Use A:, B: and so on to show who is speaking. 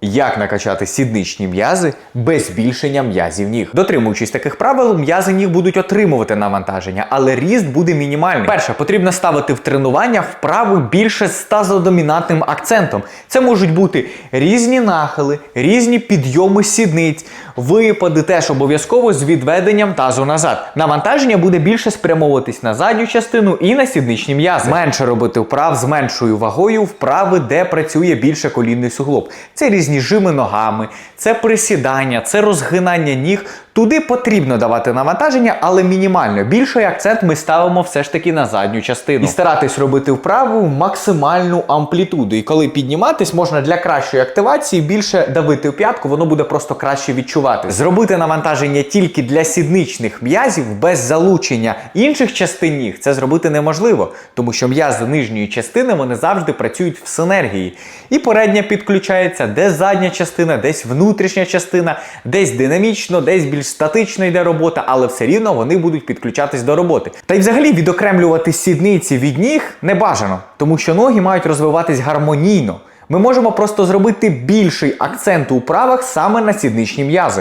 A: Як накачати сідничні м'язи без збільшення м'язів ніг? Дотримуючись таких правил, м'язи ніг будуть отримувати навантаження, але ріст буде мінімальний. Перше, потрібно ставити в тренування вправи більше з тазодомінантним акцентом. Це можуть бути різні нахили, різні підйоми сідниць, випади теж обов'язково з відведенням тазу назад. Навантаження буде більше спрямовуватись на задню частину і на сідничні м'язи. Менше робити вправ з меншою вагою, вправи, де працює більше колінний суглоб. Це різні жими ногами, це присідання, це розгинання ніг. Туди потрібно давати навантаження, але мінімально. Більший акцент ми ставимо все ж таки на задню частину. І старатись робити вправу в максимальну амплітуду. І коли підніматись, можна для кращої активації більше давити в п'ятку, воно буде просто краще відчувати. Зробити навантаження тільки для сідничних м'язів без залучення інших частин ніг це зробити неможливо, тому що м'язи нижньої частини вони завжди працюють в синергії. І передня підключається, де задня частина, десь внутрішня частина, десь динамічно, десь більш статично йде робота, але все рівно вони будуть підключатись до роботи. Та й взагалі відокремлювати сідниці від ніг не бажано, тому що ноги мають розвиватись гармонійно. Ми можемо просто зробити більший акцент у правах саме на сідничні м'язи.